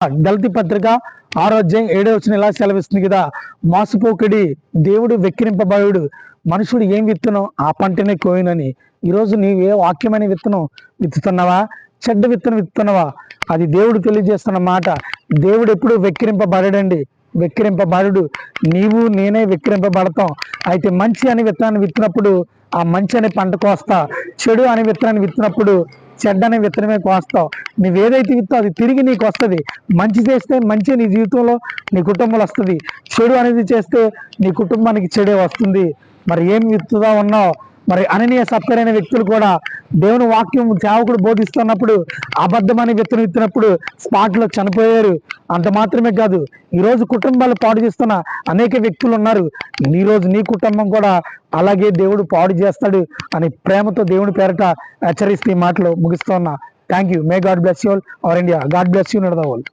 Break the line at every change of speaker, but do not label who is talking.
గలతి పత్రిక ఆరోగ్యం ఏడో వచ్చిన ఇలా సెలవిస్తుంది కదా మోసపోకడి దేవుడు వెక్కిరింపబడు మనుషుడు ఏం విత్తనం? ఆ పంటనే కోయినని. ఈరోజు నీవు ఏ వాక్యమైన విత్తనం విత్తుతున్నావా? చెడ్డ విత్తనం విత్తుతున్నావా? అది దేవుడు తెలియజేస్తున్న మాట. దేవుడు ఎప్పుడు వెక్కిరింపబడడండి. వెక్కిరింపబడు నీవు నేనే వెక్కిరింపబడతాం. అయితే మంచి అనే విత్తనాన్ని విత్తినప్పుడు ఆ మంచి అనే పంట కోస్తా. చెడు అనే విత్తనాన్ని విత్తినప్పుడు చెడ్డ అనే విత్తనమే కోస్తావు. నువ్వేదైతే విత్తావు అది తిరిగి నీకు వస్తుంది. మంచి చేస్తే మంచి నీ జీవితంలో నీ కుటుంబంలో వస్తుంది. చెడు అనేది చేస్తే నీ కుటుంబానికి చెడే వస్తుంది. మరి ఏం విత్తుదా ఉన్నావు? మరి అననీయ సత్కరైన వ్యక్తులు కూడా దేవుని వాక్యం సేవకుడు బోధిస్తున్నప్పుడు అబద్ధమని విత్తనం విత్తినప్పుడు స్పాట్లో చనిపోయారు. అంత మాత్రమే కాదు ఈరోజు కుటుంబాలు పాడు చేస్తున్న అనేక వ్యక్తులు ఉన్నారు. ఈ రోజు నీ కుటుంబం కూడా అలాగే దేవుడు పాడు చేస్తాడు అని ప్రేమతో దేవుని పేరట హెచ్చరిస్తూ ఈ మాటలు ముగిస్తున్నా. Thank you may God bless you our India God bless you నడదవాళ్ళు